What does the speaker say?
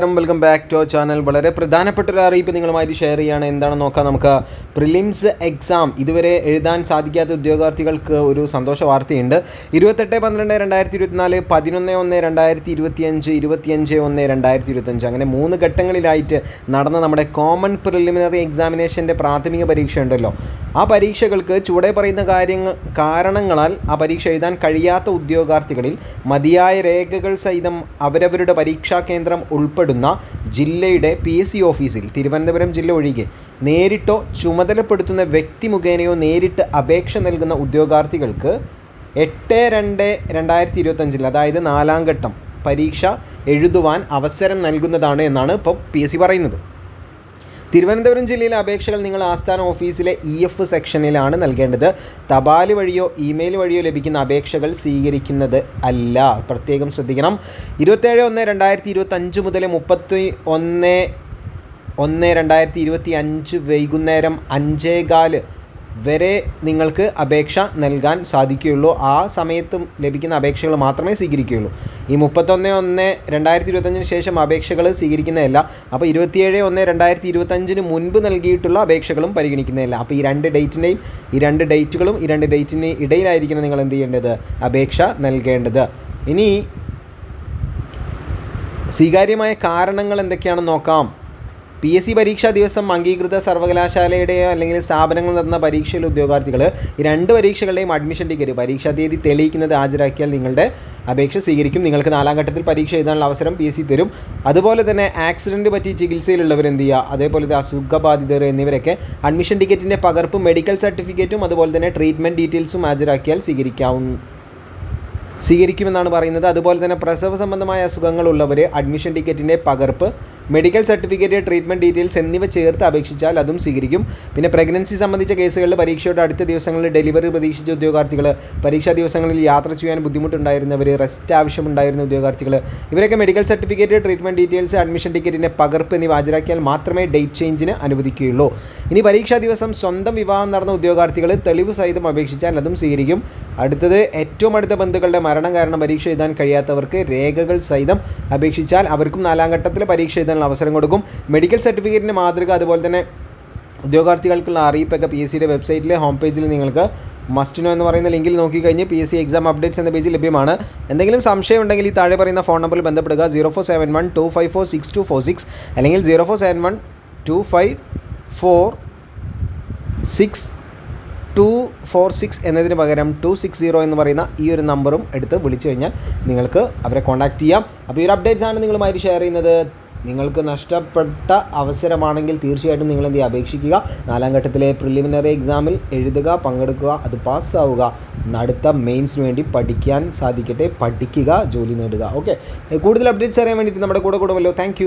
നമസ്കാരം welcome back to channel വളരെ പ്രധാനപ്പെട്ട ഒരു അറിയിപ്പ് നിങ്ങളുമായി ഷെയർ ചെയ്യുകയാണ്. എന്താണെന്ന് നോക്കാം നമുക്ക്? പ്രിലിംസ് എക്സാം ഇതുവരെ എഴുതാൻ സാധിക്കാത്ത ഉദ്യോഗാർത്ഥികൾക്ക് ഒരു സന്തോഷ വാർത്തയുണ്ട്. ഇരുപത്തെട്ട് പന്ത്രണ്ട് രണ്ടായിരത്തി ഇരുപത്തിനാല് പതിനൊന്ന് ഒന്ന് രണ്ടായിരത്തി ഇരുപത്തിയഞ്ച് ഇരുപത്തിയഞ്ച് ഒന്ന് രണ്ടായിരത്തി ഇരുപത്തഞ്ച് അങ്ങനെ മൂന്ന് ഘട്ടങ്ങളിലായിട്ട് നടന്ന നമ്മുടെ കോമൺ പ്രിലിമിനറി എക്സാമിനേഷന്റെ പ്രാഥമിക പരീക്ഷ ഉണ്ടല്ലോ ആ പരീക്ഷകൾക്ക് ചുവടെ പറയുന്ന കാര്യങ്ങൾ കാരണങ്ങളാൽ ആ പരീക്ഷ എഴുതാൻ കഴിയാത്ത ഉദ്യോഗാർത്ഥികളിൽ മതിയായ രേഖകൾ സഹിതം അവരവരുടെ പരീക്ഷാ കേന്ദ്രം ഉൾപ്പെടുന്ന ജില്ലയുടെ പി എസ് സി ഓഫീസിൽ തിരുവനന്തപുരം ജില്ല ഒഴികെ നേരിട്ടോ ചുമതലപ്പെടുത്തുന്ന വ്യക്തി മുഖേനയോ നേരിട്ട് അപേക്ഷ നൽകുന്ന ഉദ്യോഗാർത്ഥികൾക്ക് എട്ട് രണ്ട് രണ്ടായിരത്തി ഇരുപത്തഞ്ചിൽ അതായത് നാലാം ഘട്ടം പരീക്ഷ എഴുതുവാൻ അവസരം നൽകുന്നതാണ് എന്നാണ് ഇപ്പോൾ പി എസ് സി പറയുന്നത്. തിരുവനന്തപുരം ജില്ലയിലെ അപേക്ഷകൾ നിങ്ങൾ ആസ്ഥാന ഓഫീസിലെ ഇ എഫ് സെക്ഷനിലാണ് നൽകേണ്ടത്. തപാൽ വഴിയോ ഇമെയിൽ വഴിയോ ലഭിക്കുന്ന അപേക്ഷകൾ സ്വീകരിക്കുന്നത് അല്ല. പ്രത്യേകം ശ്രദ്ധിക്കണം. ഇരുപത്തേഴ് ഒന്ന് രണ്ടായിരത്തി ഇരുപത്തഞ്ച് മുതൽ മുപ്പത്തി ഒന്ന് ഒന്ന് രണ്ടായിരത്തി ഇരുപത്തി അഞ്ച് വൈകുന്നേരം അഞ്ചേകാൽ വരെ നിങ്ങൾക്ക് അപേക്ഷ നൽകാൻ സാധിക്കുകയുള്ളൂ. ആ സമയത്ത് ലഭിക്കുന്ന അപേക്ഷകൾ മാത്രമേ സ്വീകരിക്കുകയുള്ളൂ. ഈ മുപ്പത്തൊന്ന് ഒന്ന് രണ്ടായിരത്തി ഇരുപത്തഞ്ചിന് ശേഷം അപേക്ഷകൾ സ്വീകരിക്കുന്നതല്ല. അപ്പോൾ ഇരുപത്തിയേഴ് ഒന്ന് രണ്ടായിരത്തി ഇരുപത്തഞ്ചിന് മുൻപ് നൽകിയിട്ടുള്ള അപേക്ഷകളും പരിഗണിക്കുന്നതല്ല. അപ്പോൾ ഈ രണ്ട് ഡേറ്റിന്റെയും ഈ രണ്ട് ഡേറ്റുകളും ഈ രണ്ട് ഡേറ്റിന് ഇടയിലായിരിക്കണം നിങ്ങൾ എന്ത് ചെയ്യേണ്ടത്? അപേക്ഷ നൽകേണ്ടത്. ഇനി സ്വീകാര്യമായ കാരണങ്ങൾ എന്തൊക്കെയാണെന്ന് നോക്കാം. പി എസ് സി പരീക്ഷാ ദിവസം അംഗീകൃത സർവകലാശാലയുടെയോ അല്ലെങ്കിൽ സ്ഥാപനങ്ങൾ നടന്ന പരീക്ഷയിലെ ഉദ്യോഗാർത്ഥികൾ രണ്ട് പരീക്ഷകളുടെയും അഡ്മിഷൻ ടിക്കറ്റ് പരീക്ഷാ തീയതി തെളിയിക്കുന്നത് ഹാജരാക്കിയാൽ നിങ്ങളുടെ അപേക്ഷ സ്വീകരിക്കും. നിങ്ങൾക്ക് നാലാം ഘട്ടത്തിൽ പരീക്ഷ എഴുതാനുള്ള അവസരം പി എസ് സി തരും. അതുപോലെ തന്നെ ആക്സിഡന്റ് പറ്റി ചികിത്സയിലുള്ളവർ എന്ത് ചെയ്യുക? അതേപോലെ തന്നെ അസുഖബാധിതർ എന്നിവരൊക്കെ അഡ്മിഷൻ ടിക്കറ്റിന്റെ പകർപ്പ് മെഡിക്കൽ സർട്ടിഫിക്കറ്റും അതുപോലെ തന്നെ ട്രീറ്റ്മെന്റ് ഡീറ്റെയിൽസും ഹാജരാക്കിയാൽ സ്വീകരിക്കാവുന്ന സ്വീകരിക്കുമെന്നാണ് പറയുന്നത്. അതുപോലെ തന്നെ പ്രസവ സംബന്ധമായ അസുഖങ്ങളുള്ളവർ അഡ്മിഷൻ ടിക്കറ്റിന്റെ പകർപ്പ് മെഡിക്കൽ സർട്ടിഫിക്കറ്റ് ട്രീറ്റ്മെന്റ് ഡീറ്റെയിൽസ് എന്നിവ ചേർത്ത് അപേക്ഷിച്ചാൽ അതും സ്വീകരിക്കും. പിന്നെ പ്രഗ്നൻസി സംബന്ധിച്ച കേസുകളിൽ പരീക്ഷയുടെ അടുത്ത ദിവസങ്ങളിൽ ഡെലിവറി പ്രതീക്ഷിച്ച ഉദ്യോഗാർത്ഥികൾ പരീക്ഷാ ദിവസങ്ങളിൽ യാത്ര ചെയ്യാൻ ബുദ്ധിമുട്ടുണ്ടായിരുന്നവർ റെസ്റ്റ് ആവശ്യമുണ്ടായിരുന്ന ഉദ്യോഗാർത്ഥികൾ ഇവരൊക്കെ medical certificate treatment details admission ടിക്കറ്റിന്റെ പകർപ്പ് എന്നിവ ഹാജരാക്കിയാൽ മാത്രമേ ഡേറ്റ് ചേഞ്ചിന് അനുവദിക്കുകയുള്ളൂ. ഇനി പരീക്ഷാ ദിവസം സ്വന്തം വിവാഹം നടന്ന ഉദ്യോഗാർത്ഥികൾ തെളിവ് സഹിതം അപേക്ഷിച്ചാൽ അതും സ്വീകരിക്കും. അടുത്തത് ഏറ്റവും അടുത്ത ബന്ധുക്കളുടെ മരണം കാരണം പരീക്ഷ എഴുതാൻ കഴിയാത്തവർക്ക് രേഖകൾ സഹിതം അപേക്ഷിച്ചാൽ അവർക്കും നാലാം ഘട്ടത്തിൽ പരീക്ഷ എഴുതാനുള്ള അവസരം കൊടുക്കും. മെഡിക്കൽ സർട്ടിഫിക്കറ്റിന്റെ മാതൃക അതുപോലെ തന്നെ ഉദ്യോഗാർത്ഥികൾക്കുള്ള അറിയിപ്പൊക്കെ പി എസ് സിയുടെ വെബ്സൈറ്റിലെ ഹോം പേജിൽ നിങ്ങൾക്ക് മസ്റ്റ് നോ എന്ന് പറയുന്ന ലിങ്കിൽ നോക്കിക്കഴിഞ്ഞ് P S C exam updates എന്ന പേജിൽ ലഭ്യമാണ്. എന്തെങ്കിലും സംശയം ഉണ്ടെങ്കിൽ ഈ താഴെ പറയുന്ന ഫോൺ നമ്പറിൽ ബന്ധപ്പെടുക. Zero four seven one two five four six two four six അല്ലെങ്കിൽ zero four seven one two five four six two four six എന്നതിന് പകരം ടു സിക്സ് സീറോ എന്ന് പറയുന്ന ഈ ഒരു നമ്പറും എടുത്ത് വിളിച്ചു കഴിഞ്ഞാൽ നിങ്ങൾക്ക് അവരെ കോൺടാക്റ്റ് ചെയ്യാം. അപ്പോൾ ഈ ഒരു അപ്ഡേറ്റ്സ് ആണ് നിങ്ങളുമായി ഷെയർ ചെയ്യുന്നത്. നിങ്ങൾക്ക് നഷ്ടപ്പെട്ട അവസരമാണെങ്കിൽ തീർച്ചയായിട്ടും നിങ്ങൾ എന്ത് ചെയ്യുക? അപേക്ഷിക്കുക. നാലാം ഘട്ടത്തിലെ പ്രിലിമിനറി എക്സാമിൽ എഴുതുക പങ്കെടുക്കുക അത് പാസ്സാവുക അടുത്ത മെയിൻസിന് വേണ്ടി പഠിക്കാൻ സാധിക്കട്ടെ. പഠിക്കുക ജോലി നേടുക. ഓക്കെ കൂടുതൽ അപ്ഡേറ്റ്സ് അറിയാൻ വേണ്ടിയിട്ട് നമ്മുടെ കൂടെ കൂടെ വല്ലോ താങ്ക്